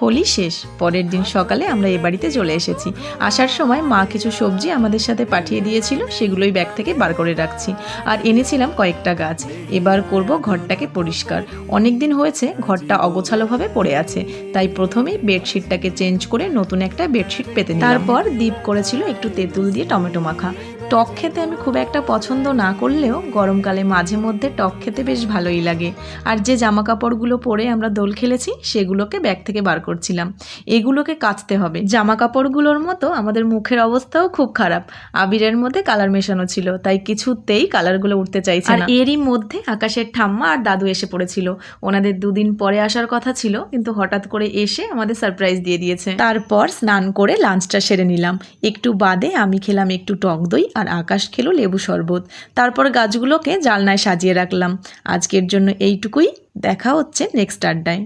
হোলি শেষ। পরের দিন সকালে আমরা এ বাড়িতে চলে এসেছি। আসার সময় মা কিছু সবজি আমাদের সাথে পাঠিয়ে দিয়েছিল সেগুলোই ব্যাগ থেকে বার করে রাখছি। আর এনেছিলাম কয়েকটা গাছ। এবার করব ঘরটাকে পরিষ্কার। অনেক দিন হয়েছে ঘরটা অগোছালোভাবে পড়ে আছে। তাই প্রথমেই বেডশিটটাকে চেঞ্জ করে নতুন একটা বেডশিট পেতে নিলাম। তারপর দীপ করেছিল একটু তেঁতুল দিয়ে টমেটো মাখা। টক খেতে আমি খুব একটা পছন্দ না করলেও গরমকালে মাঝে মধ্যে টক খেতে বেশ ভালোই লাগে। আর যে জামা কাপড়গুলো পরে আমরা দোল খেলেছি সেগুলোকে ব্যাগ থেকে বার করছিলাম। এগুলোকে কাচতে হবে। জামা কাপড়গুলোর মতো আমাদের মুখের অবস্থাও খুব খারাপ। আবিরের মধ্যে কালার মেশানো ছিল তাই কিছুতেই কালারগুলো উঠতে চাইছে না। এরই মধ্যে আকাশের ঠাম্মা আর দাদু এসে পড়েছিল। ওনাদের দুদিন পরে আসার কথা ছিল কিন্তু হঠাৎ করে এসে আমাদের সারপ্রাইজ দিয়ে দিয়েছে। তারপর স্নান করে লাঞ্চটা সেরে নিলাম। একটু বাদে আমি খেলাম একটু টক দই আর আকাশ খেলো লেবু শরবত। তারপর গাছগুলোকে জালনায় সাজিয়ে রাখলাম। আজকের জন্য এইটুকুই। দেখা হচ্ছে নেক্সট আড্ডায়।